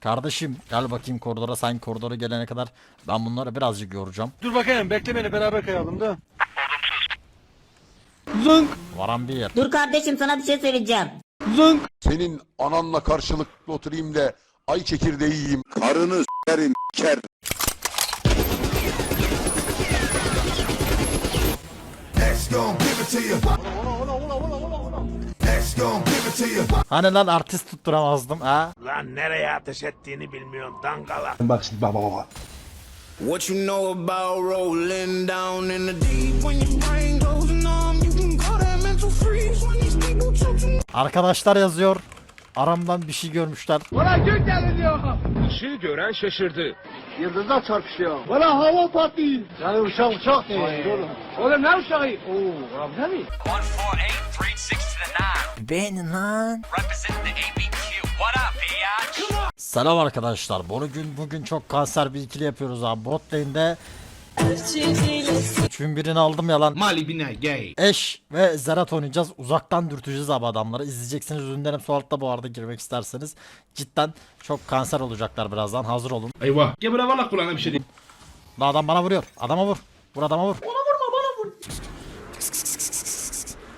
Kardeşim gel bakayım koridora sen koridora gelene kadar ben bunları birazcık yoracağım. Dur bakayım bekle beni beraber kayalım da. Zınk Varan bir yer. Dur kardeşim sana bir şey söyleyeceğim. zınk. Senin ananla karşılıklı oturayım da ay çekirdeği yiyeyim. Karını s**erim ker. X gon' give it to Hani lan artist tutturamazdım ha? Lan nereye ateş ettiğini bilmiyorsun dangala. What you know about rolling down in the deep when your brain goes numb? You can go that mental freeze when these people talk too Arkadaşlar yazıyor. Aramdan bir şey görmüşler. Işığı gören şaşırdı. Yıldızlar çarpışıyor. Valla hava patlıyor. Yani uçak uçak değil. Oğlum ne uçağı? Oo, abi ne mi? 14836 to the 9. Beğenin lan. Representing the ABQ. What up, bitch? Selam arkadaşlar. Bugün bugün çok kanser bir ikili yapıyoruz abi. Bot lane'de 3001'ini aldım ya lan. Mali bine gay. Eş ve Zerat oynayacağız. Uzaktan dürteceğiz abi adamları. İzleyeceksiniz. Ürünlerim sol altta bu arada girmek isterseniz. Cidden çok kanser olacaklar birazdan. Hazır olun. Eyvah. Gel buraya valla kulağına bir şey diyeyim. Lan adam bana vuruyor. Adama vur. Vur adama vur.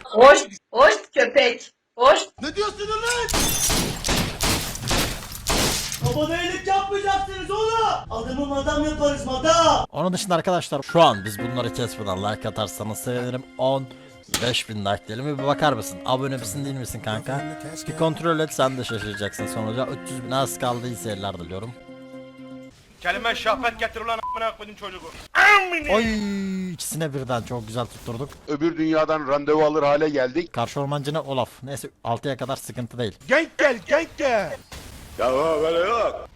Hoş, hoş köpek. Hoş. Onun dışında arkadaşlar şu an biz bunları kesmeden like atarsanız sevinirim. 10 5000 like diyelim bir bakar mısın? Abone misin değil misin kanka? Bir kontrol et sen de şaşıracaksın sonuca. 300 bin az kaldı iyi seyirler diliyorum. Kelime şahbet getir ulan amına koydun çocuğu. Oy ikisine birden çok güzel tutturduk. Öbür dünyadan randevu alır hale geldik. Karşı ormancına Olaf. Neyse 6'ya kadar sıkıntı değil. Genk gel genk gel. Ya böyle yok.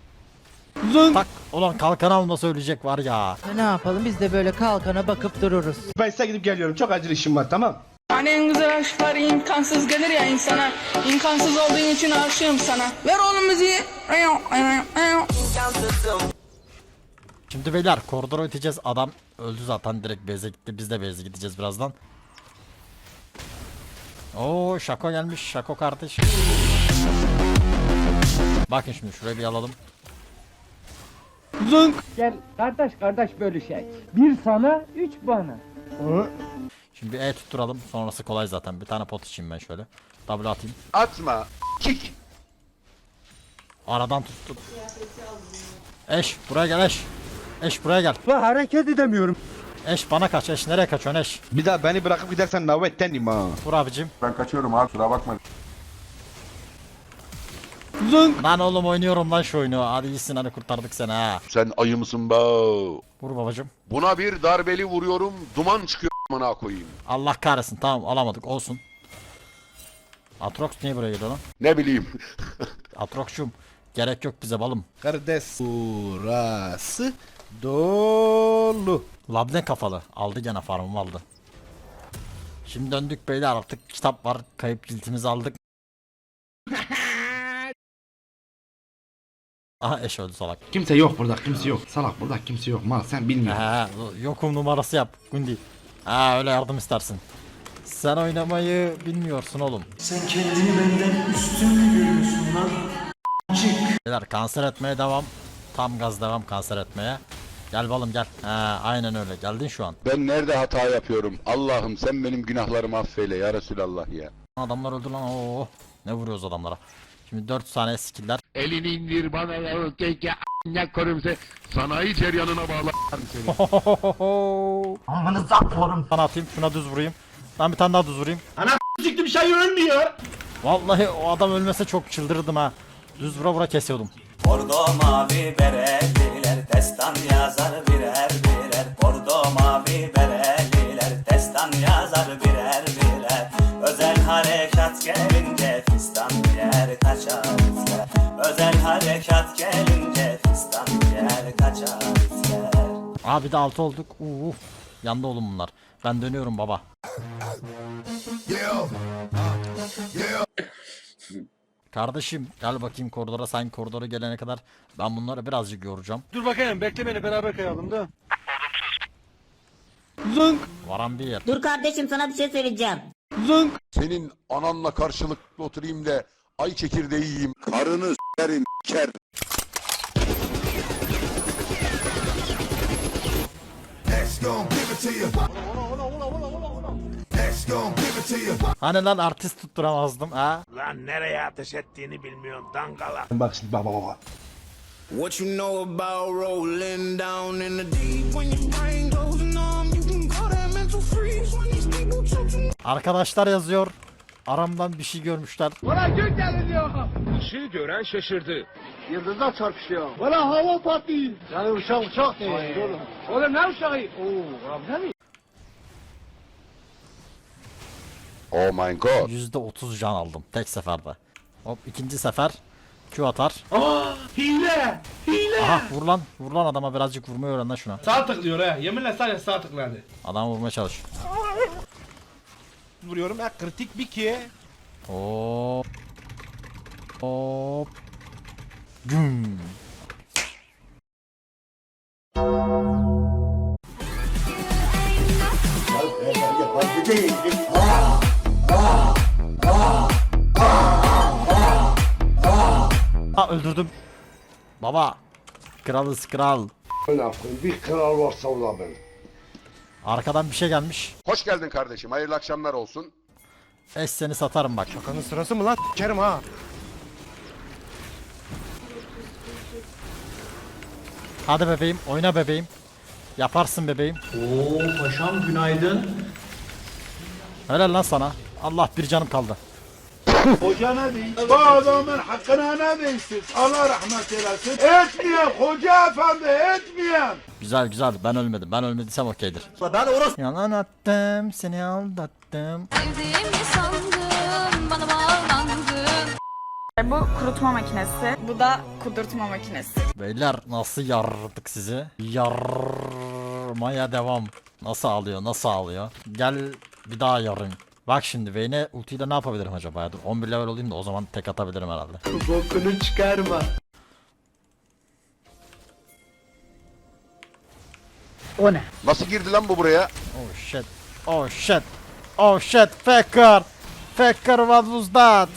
Tak ulan kalkan alma söyleyecek var ya. Ne yapalım biz de böyle kalkana bakıp dururuz. Ben size gidip geliyorum çok acil işim var tamam. Hani en güzel aşklar imkansız gelir ya insana. İmkansız olduğun için aşığım sana. Ver oğlum müziği. Şimdi beyler koridora öteceğiz. Adam öldü zaten direkt base'e gitti. Biz de base'e gideceğiz birazdan. Oo Şako gelmiş. Şako kardeş. Bakın şimdi şurayı bir alalım. Zınk. Gel kardeş kardeş böyle şey. Bir sana, üç bana. Şimdi bir E tutturalım. Sonrası kolay zaten. Bir tane pot içeyim ben şöyle. W atayım. Atma. Kik. Aradan tuttum. Eş buraya gel eş. Eş buraya gel. Lan hareket edemiyorum. Eş bana kaç. Eş nereye kaçıyorsun eş? Bir daha beni bırakıp gidersen navettenim ha. Vur abicim. Ben kaçıyorum abi kusura bakma. Zınk. Lan oğlum oynuyorum lan şu oyunu. Hadi iyisin hadi kurtardık seni ha. Sen ayı mısın be? Vur babacım. Buna bir darbeli vuruyorum duman çıkıyor amına koyayım. Allah kahretsin tamam alamadık olsun. Atrox niye buraya geliyor lan? Ne bileyim. Atrox'cum gerek yok bize balım. Kardeş. Burası dolu. Labne kafalı. Aldı gene farmımı aldı. Şimdi döndük beyler artık kitap var. Kayıp ciltimizi aldık. Aha eş öldü salak. Kimse yok burada kimse yok. Salak burada kimse yok. Mal sen bilmiyorsun. He, yokum numarası yap Gundi. Ha öyle yardım istersin. Sen oynamayı bilmiyorsun oğlum. Sen kendini benden üstün mü görüyorsun lan? Beyler kanser etmeye devam. Tam gaz devam kanser etmeye. Gel balım gel. Ha aynen öyle. Geldin şu an. Ben nerede hata yapıyorum? Allah'ım sen benim günahlarımı affeyle ya Resulallah ya. Adamlar öldü lan. Oo. Ne vuruyoruz adamlara? Şimdi 4 saniye skiller. Elini indir bana ya keke ne korum sen. Sanayi ceryanına bağla. Amanı zapporum. Sana atayım şuna düz vurayım. Ben bir tane daha düz vurayım. Siktim şey ölmüyor. Vallahi o adam ölmese çok çıldırırdım ha. Düz vura vura kesiyordum. Bordo mavi bereliler Abi de 6 olduk. Uf. Yandı oğlum bunlar. Ben dönüyorum baba. Kardeşim gel bakayım koridora sen koridora gelene kadar ben bunları birazcık yoracağım. Dur bakayım bekle beni beraber kayalım da. Zınk. Varan bir yer. Dur kardeşim sana bir şey söyleyeceğim. Senin ananla karşılıklı oturayım da ay çekirdeği yiyeyim. Karını s**erim ker. X gon' give it to you. X gon' give it to you. Hani lan artist tutturamazdım ha? Lan nereye ateş ettiğini bilmiyorsun dangala. What you know about rolling down in the deep when your brain goes numb? You can go that mental freeze when these people choke you. Arkadaşlar yazıyor. Aramdan bir şey görmüşler. Valla gök deliriyor. Işığı gören şaşırdı. Yıldızlar çarpışıyor. Valla hava patlıyor. Yani uçak uçak değil. Oğlum. Oğlum ne uçağı? Oo, ulan ne mi? Oh my god. %30 can aldım tek seferde. Hop ikinci sefer Q atar. Hile. Hile. Aha vur lan. Vur lan adama birazcık vurmayı öğren lan şuna. Sağ tıklıyor ha. Yeminle sadece sağ tıkladı. Adam vurmaya çalış. Vuruyorum ha kritik bir ki. Hop. Hop. Güm. Ha öldürdüm. Baba. Kralız kral. Bir kral varsa o da ben. Arkadan bir şey gelmiş. Hoş geldin kardeşim. Hayırlı akşamlar olsun. Es seni satarım bak. Şakanın sırası mı lan? Kerim ha. Hadi bebeğim oyna bebeğim. Yaparsın bebeğim. Oo paşam günaydın. Helal lan sana. Allah bir canım kaldı. Hoca ne değil? Bu adamın hakkına ne değilsin? Allah rahmet eylesin. Etmeyen hoca efendi etmeyen. Güzel güzel ben ölmedim. Ben ölmediysem okeydir. Ben orası. Yalan attım seni aldattım. Sevdiğimi sandım, bana bağlandın. Bu kurutma makinesi. Bu da kudurtma makinesi. Beyler nasıl yardık sizi? Yarmaya devam. Nasıl ağlıyor nasıl ağlıyor? Gel bir daha yarın. Bak şimdi Vayne'e ultiyle ne yapabilirim acaba ya? Dur 11 level olayım da o zaman tek atabilirim herhalde. Bokunu çıkarma. Nasıl girdi lan bu buraya? Oh shit. Oh shit. Oh shit. Faker. Faker what was that?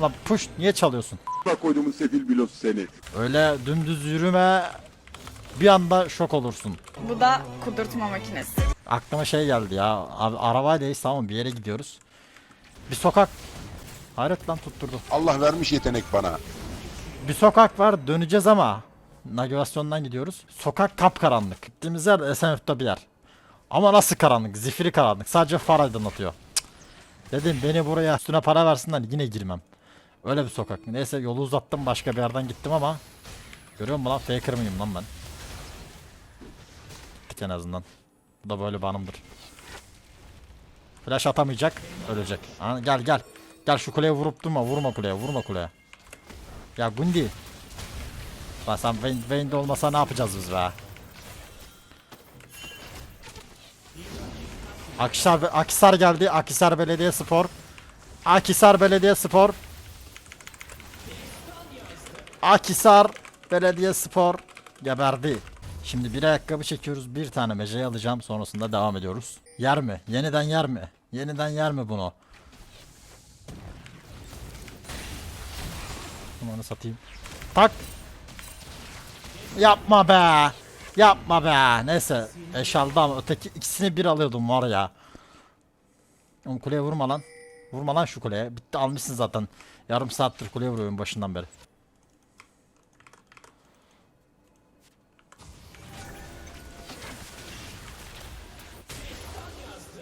Lan push niye çalıyorsun? Bak koyduğumun sefil bilosu seni. Öyle dümdüz yürüme. Bir anda şok olursun. Bu da kudurtma makinesi. Aklıma şey geldi ya. Abi arabaylayız tamam bir yere gidiyoruz. Bir sokak. Hayret lan tutturdu. Allah vermiş yetenek bana. Bir sokak var döneceğiz ama. Navigasyondan gidiyoruz. Sokak kapkaranlık. Gittiğimiz yer Esenyurt'ta bir yer. Ama nasıl karanlık? Zifiri karanlık. Sadece far aydınlatıyor. Dedim beni buraya üstüne para versinler yine girmem. Öyle bir sokak. Neyse yolu uzattım başka bir yerden gittim ama. Görüyor musun lan faker mıyım lan ben? Gittik en azından. Bu da böyle bir anımdır. Flash atamayacak. Ölecek. Ha, gel gel. Gel şu kuleye vurup durma. Vurma kuleye. Vurma kuleye. Ya Gundi. Lan sen Vayne, Vayne'de olmasa ne yapacağız biz be? Akhisar, Akhisar geldi. Akhisar Belediye Spor. Akhisar Belediye Spor. Akhisar Belediye Spor geberdi. Şimdi bir ayakkabı çekiyoruz. Bir tane meceyi alacağım. Sonrasında devam ediyoruz. Yer mi? Yeniden yer mi? Yeniden yer mi bunu? Onu satayım. Tak. Yapma be. Yapma be. Neyse. Eşaldı ama öteki ikisini bir alıyordum var ya. Oğlum kuleye vurma lan. Vurma lan şu kuleye. Bitti almışsın zaten. Yarım saattir kuleye vuruyorum başından beri.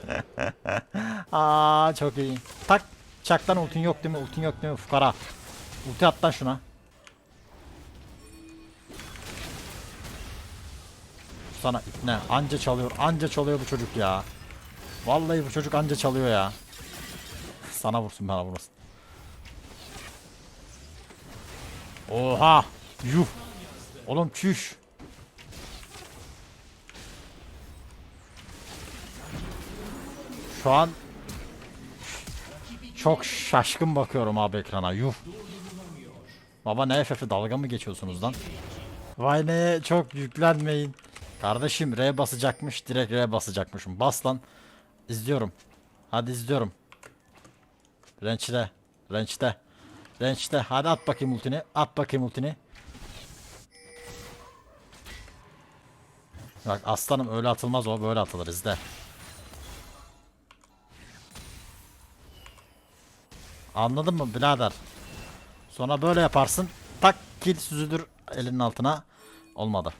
Aa çok iyi. Tak. Çaktan ultin yok değil mi? Ultin yok değil mi? Fukara. Ulti at lan şuna. Sana ne? Anca çalıyor. Anca çalıyor bu çocuk ya. Vallahi bu çocuk anca çalıyor ya. Sana vursun bana vurmasın. Oha! Yuh! Oğlum çüş! Şu an çok şaşkın bakıyorum abi ekrana. Yuh! Baba ne FF'i dalga mı geçiyorsunuz lan? Vay ne çok yüklenmeyin. Kardeşim R basacakmış direkt R basacakmışım. Bas lan. İzliyorum. Hadi izliyorum. Rençte. Rençte. Rençte. Hadi at bakayım ultini. At bakayım ultini. Bak aslanım öyle atılmaz o böyle atılır izle. Anladın mı birader? Sonra böyle yaparsın. Tak kill süzülür elinin altına. Olmadı.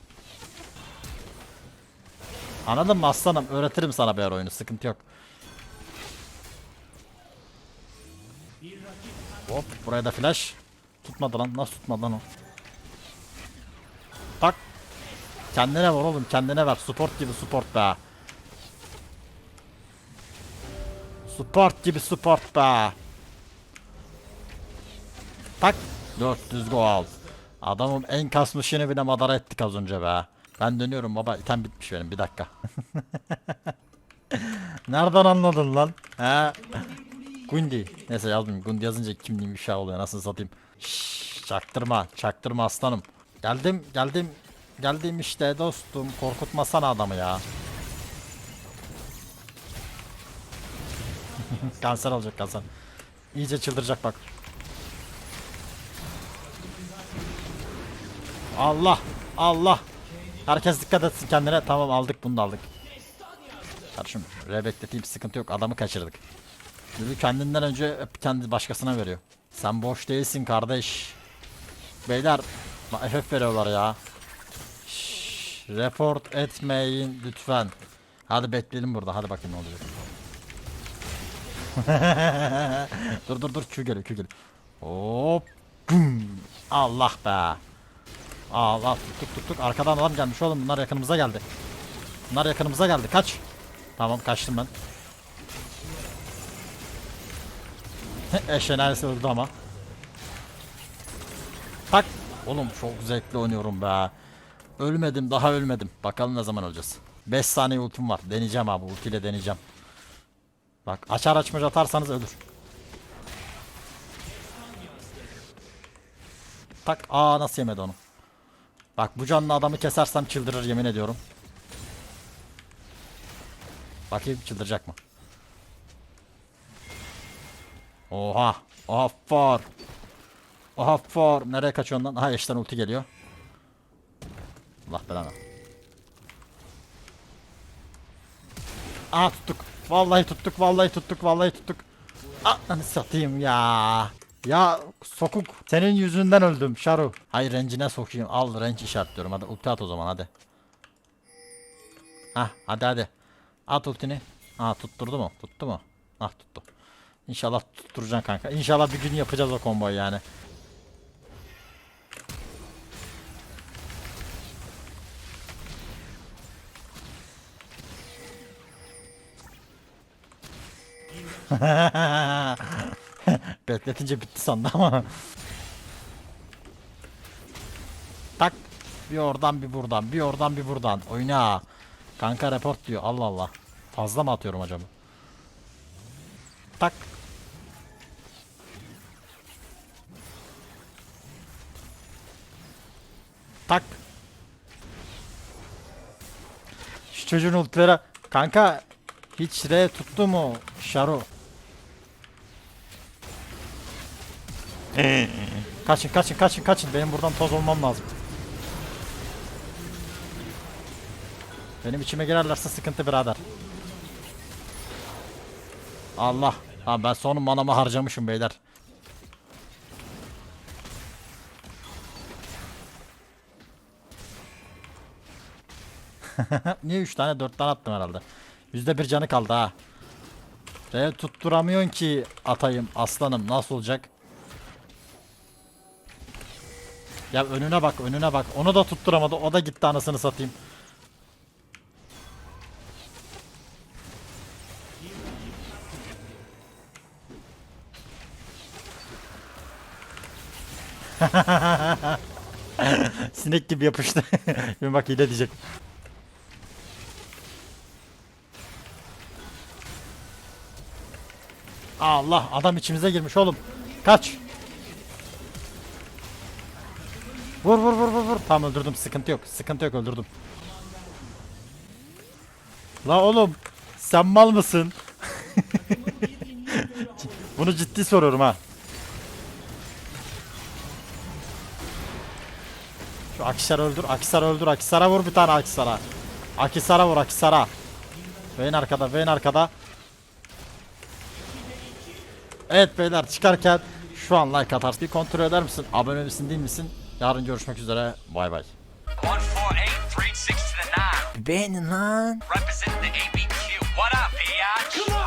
Anladın mı aslanım? Öğretirim sana bir oyunu. Sıkıntı yok. Hop buraya da flash. Tutmadı lan. Nasıl tutmadı lan o? Tak. Kendine ver oğlum. Kendine ver. Support gibi support be. Support gibi support be. Tak. 400 gol. Adamın en kasmışını bile madara ettik az önce be. Ben dönüyorum baba. İtem bitmiş benim. Bir dakika. Nereden anladın lan? He? Gundi. Neyse yazmayayım. Gundi yazınca kimliğim bir şey oluyor. Nasıl satayım? Şşş, çaktırma. Çaktırma aslanım. Geldim. Geldim. Geldim işte dostum. Korkutmasana adamı ya. kanser olacak kanser. İyice çıldıracak bak. Allah Allah. Herkes dikkat etsin kendine. Tamam aldık bunu da aldık. Kardeşim rebekleteyim sıkıntı yok. Adamı kaçırdık. Lülü kendinden önce hep kendi başkasına veriyor. Sen boş değilsin kardeş. Beyler FF veriyorlar ya. Şşş, report etmeyin lütfen. Hadi bekleyelim burada. Hadi bakayım ne olacak. dur dur dur Q geliyor Q geliyor. Hop. Allah be. Allah tuttuk tuttuk arkadan adam gelmiş oğlum bunlar yakınımıza geldi. Bunlar yakınımıza geldi kaç. Tamam kaçtım ben. Eşenerisi öldü ama. Tak. Oğlum çok zevkli oynuyorum be. Ölmedim daha ölmedim. Bakalım ne zaman öleceğiz. 5 saniye ultim var. Deneyeceğim abi ultiyle deneyeceğim. Bak açar açmaz atarsanız ölür. Tak. Aa nasıl yemedi onu. Bak bu canlı adamı kesersem çıldırır yemin ediyorum. Bakayım çıldıracak mı? Oha. Oha far. Oha far. Nereye kaçıyorsun lan? Ha eşten ulti geliyor. Allah belanı. Aa tuttuk. Vallahi tuttuk. Vallahi tuttuk. Vallahi tuttuk. Ananı satayım ya. Ya sokuk. Senin yüzünden öldüm Şaru. Hayır rencine sokayım. Al renç işaretliyorum. Hadi ulti at o zaman hadi. Hah hadi hadi. At ultini. Ha tutturdu mu? Tuttu mu? Ah tuttu. İnşallah tutturacaksın kanka. İnşallah bir gün yapacağız o komboyu yani. Bekletince bitti sandım ama. Tak. Bir oradan bir buradan. Bir oradan bir buradan. Oyna. Kanka report diyor. Allah Allah. Fazla mı atıyorum acaba? Tak. Tak. Şu çocuğun ultilere kanka hiç R tuttu mu Şaru? Kaçın kaçın kaçın kaçın benim buradan toz olmam lazım. Benim içime girerlerse sıkıntı birader. Allah. Ha ben son manamı harcamışım beyler. Niye 3 tane 4 tane attım herhalde. Yüzde bir canı kaldı ha. R tutturamıyorsun ki atayım aslanım nasıl olacak? Ya önüne bak önüne bak onu da tutturamadı o da gitti anasını satayım. Sinek gibi yapıştı. Bir bak hile diyecek. Allah adam içimize girmiş oğlum. Kaç. Vur vur vur vur vur. Tamam öldürdüm sıkıntı yok. Sıkıntı yok öldürdüm. La oğlum. Sen mal mısın? Bunu ciddi soruyorum ha. Şu Akisar'ı öldür, Akisar'ı öldür, Akisar'a vur bir tane Akisar'a. Akisar'a vur, Akisar'a. Vayne arkada, Vayne arkada. Evet beyler çıkarken şu an like atarsın. Bir kontrol eder misin? Abone misin değil misin? Yarın görüşmek üzere. Bay bay. 14836 to the 9 Beğenin lan.